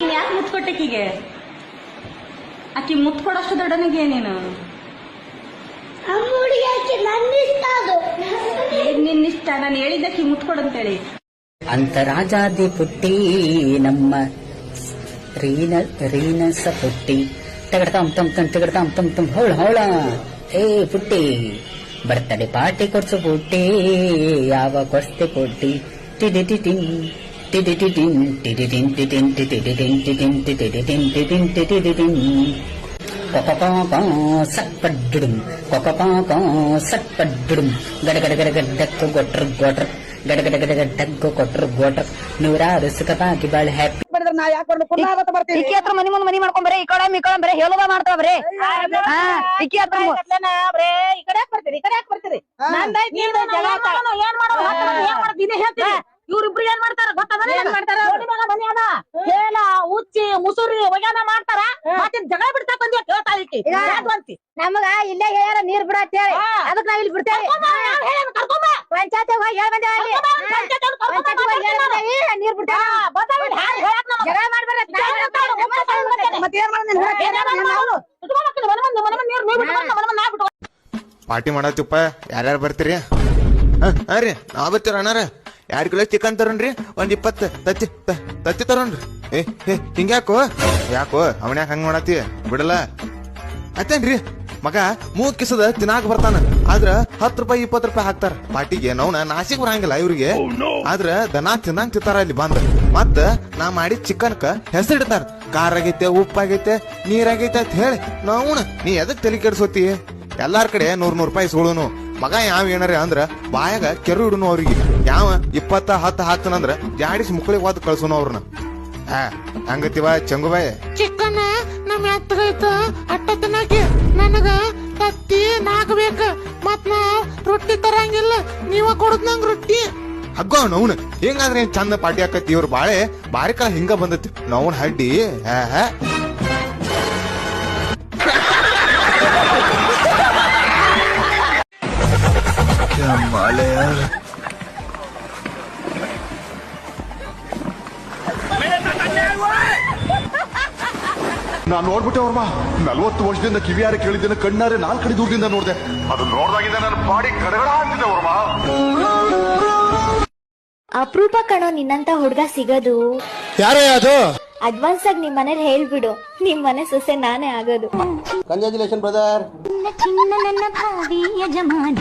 ನೀನ್ ಯಾಕೆ ಮುತ್ಕೊಟ್ಟಕ್ಕಿಗೆ ಅಕ್ಕಿ ಆಕಿ ಮುತ್ತು ಕೊಡೋಷ್ಟು ದೊಡ್ಡನಿಗೆ ನೀನು. ನನ್ನ ಇಷ್ಟ ನಾನು ಹೇಳಿದ್ದಕ್ಕೆ ಮುತ್ತು ಕೊಡಂತೇಳಿ ಅಂತರಾಜಾದಿ ಪುಟ್ಟಿ ನಮ್ಮ ರೀನ ರೀನಸ ಪುಟ್ಟಿ. ತಗಡ್ತಾಂ ತಮ್ ತಮ್ ತಗಡ್ತಾಂ ತಮ್ ತಮ್ ಹೌಳ ಹೌಳ. ಏ ಪುಟ್ಟಿ ಬರ್ತಡೆ ಪಾರ್ಟಿ ಕೊಡ್ಸು ಪುಟ್ಟಿ ಯಾವ ಕೊಡ್ತಿ ಪುಟ್ಟಿ. ಟಿಡಿ ಟಿಟಿನ್ ಗಡ ಗಡ್ಡಕ್ಕು ಗೊಟ್ರ ಗೊಟ್ರ ಗಡ ಗಡ ಗಡ ಗಡ್ಡಕ್ಕು ಕೊಟ್ರ ಗೊಟ್ರ ನೂರಾರು ಸುಖವಾಗಿ ಬಾಳ ಹ್ಯಾಪಿ ನಾ ಯಾಕೆ ಬರ್ಬೇಕು ಪುನಃ ಬರ್ತೀನಿ? ಇಕ್ಕಿ ಹತ್ರ ಮನಿ ಮುಂದ್ ಮನಿ ಮಾಡ್ಕೊಂಡ್ ಬರೇ ಈ ಕಡೆ ಈ ಕಡೆ ಬರೇ ಹೇಳೋದ ಮಾಡ್ತಾವ ಬರೇ ಹಾ ಇಕ್ಕಿ ಹತ್ರ ಬರೇ ಈ ಕಡೆ ಯಾಕೆ ಬರ್ತೀರಿ? ಈ ಕಡೆ ಯಾಕೆ ಬರ್ತೀರಿ ನಂದಾಯ್ತು. ಏನ್ ಮಾಡೋದು? ಏನ್ ಮಾಡೋದು? ಇದೇ ಹೇಳ್ತೀನಿ. ಇವ್ರಿಬ್ರು ಏನ್ ಮಾಡ್ತಾರ ಗೊತ್ತದ ಏನ್ ಮಾಡ್ತಾರ? ಮನೆ ಅದ. ಉಚ್ಚಿ ಮುಸುರಿ ಒಗ್ಯಾನ ಮಾಡ್ತಾರ. ಮತ್ತೆ ಜಗಳ ಬಿಡ್ತಾ ಬಂದಿ ಕೇಳ್ತಾ ನಮಗ ಇಲ್ಲೇ ಹೇಳ್ಯಾರ ನೀರ್ ಬಿಡ ಅಂತ ಹೇಳಿ. ಅದಕ್ ನಾವ್ ಇಲ್ಲಿ ಬಿಡ್ತೇವೆ ಪಂಚಾಯತ್ ಹೋಗಿ ಹೇಳ್ ಬಂದೇವ ಅಲ್ಲಿ. ಪಂಚಾಯತ್ ಹೋಗಿ ಹೇಳ್ ಬಂದೇವಿ ನೀರ್ ಬಿಡ್ತೇವೆ ಜಗಳ ಮಾಡ್ಬೇಡ. ಮತ್ತೆ ಏನ್ ಮಾಡೋದು? ಪಾರ್ಟಿ ಮಾಡತ್ತಿಪ್ಪ. ಯಾರ್ಯಾರು ಬರ್ತೀರಿ? ಹಾ ಹಾ ರೀ ನಾವ್ ಬರ್ತೀರ ಅಣ್ಣಾರ ಎರಡ್ ಕಿಲೋ ಚಿಕನ್ ತರೋಣ್ರಿ ಒಂದ್ ಇಪ್ಪತ್ತು ತತ್ತಿ ತತ್ತಿ ತರೋಣ್ರಿ ಏ ಏ ಹಿಂಗ್ಯಾಕೋ? ಯಾಕೋ? ಅವನ್ಯಾಕ ಹಂಗ ಮಾಡತ್ತಿ? ಬಿಡಲ್ಲ. ಆಯ್ತೇನ್ರಿ ಮಗ ಮೂರು ಕಿಸದ ತಿನ್ನಾಕ ಬರ್ತಾನ. ಆದ್ರ ಹತ್ತು ರೂಪಾಯಿ ಇಪ್ಪತ್ತು ರೂಪಾಯಿ ಹಾಕ್ತಾರ. ಪಾರ್ಟಿಗೆ ನೋವ್ನ ನಾಸಿಕ್ ಬರಂಗಿಲ್ಲ ಇವ್ರಿಗೆ. ಆದ್ರ ದನ ತಿನ್ನಂಗ್ ತಿಂತಾರ ಇಲ್ಲಿ ಬಂದ್. ಮತ್ತ ನಾ ಮಾಡಿದ ಚಿಕನ್ಕ ಹೆಸರಿಡ್ತಾರ. ಖಾರ ಆಗೈತೆ ಉಪ್ಪಾಗೈತೆ ನೀರಾಗೈತೆ ಅಂತ ಹೇಳಿ. ನಾವುಣ ನೀ ಎದಕ್ ತಲೆ ಕೆಡ್ಸೋತಿ? ಎಲ್ಲಾರ ಕಡೆ ನೂರ್ ನೂರ್ ರೂಪಾಯಿ ಸುಳುನು ಮಗ ಯಾವ ಏನಾರ ಅಂದ್ರ ಬಾಯಾಗ ಕೆರು ಇಡುನು ಅವ್ರಿಗೆ. ಯಾವ ಇಪ್ಪತ್ತ ಹತ್ತ ಹಾಕ್ತನಂದ್ರ ಜಾಡಿಸಿ ಮುಕ್ಳಿಗೆ ಹೋದ್ ಕಳ್ಸೋನು ಅವ್ರನ್ನ ಹಾ ಹಂಗತಿವ ಚಂಗುಬಾಯಿ? ಚಿಕನ್ ನಮ್ ಎತ್ತಗೈತ ಅಟ್ಟ ತಿನ್ನಕ್ಕೆ ನನಗ ತತ್ತಿ ನಾಕ್ ಬೇಕ. ಮತ್ ನಾ ರೊಟ್ಟಿ ತರಂಗಿಲ್ಲ ನೀವ ಕೊಡುದ್ ನಂಗ್ ರೊಟ್ಟಿ. ಹಗ್ಗ ನವ್ನ ಹಿಂಗಾದ್ರೆ ಚಂದ ಪಾರ್ಟಿ ಇವ್ರು ಇವ್ರ ಬಾಳೆ? ಬಾರಿ ಕಾಲ ಹಿಂಗ ಬಂದತಿ ನವ್ನ ಹಡ್ಡಿ ಹಾ ಹಾ. ನಾನ್ ನೋಡ್ಬಿಟ್ಟೆ ಅವ್ರಮ್ಮ ನಲ್ವತ್ತು ವರ್ಷದಿಂದ ಕಿವಿಯಾರೆ ಕೇಳಿದ್ದೇನೆ ಕಣ್ಣಾರೆ ನಾಲ್ಕು ಕಡೆ ದೂರದಿಂದ ನೋಡ್ದೆ. ಅದು ನೋಡಿದಾಗಿಂದ ನನ್ನ ಬಾಡಿ ಕಡಗಡ ಅಂತಿದೆ ಅವ್ರಮ್ಮ ಅಪರೂಪ ಕಣೋ ನಿನ್ನಂತ ಹುಡುಗ ಸಿಗದು. ಯಾರೇ ಅದು? ಅಡ್ವಾನ್ಸ್ ಆಗಿ ನಿಮ್ ಮನೇಲಿ ಹೇಳ್ಬಿಡು. ನಿಮ್ ಮನೆ ಸೊಸೆ ನಾನೇ ಆಗೋದು. ಕಂಗ್ರಾಚುಲೇಷನ್ ಬ್ರದರ್ ಚಿನ್ನ ನನ್ನ ಭಾವಿ ಯಜಮಾನ.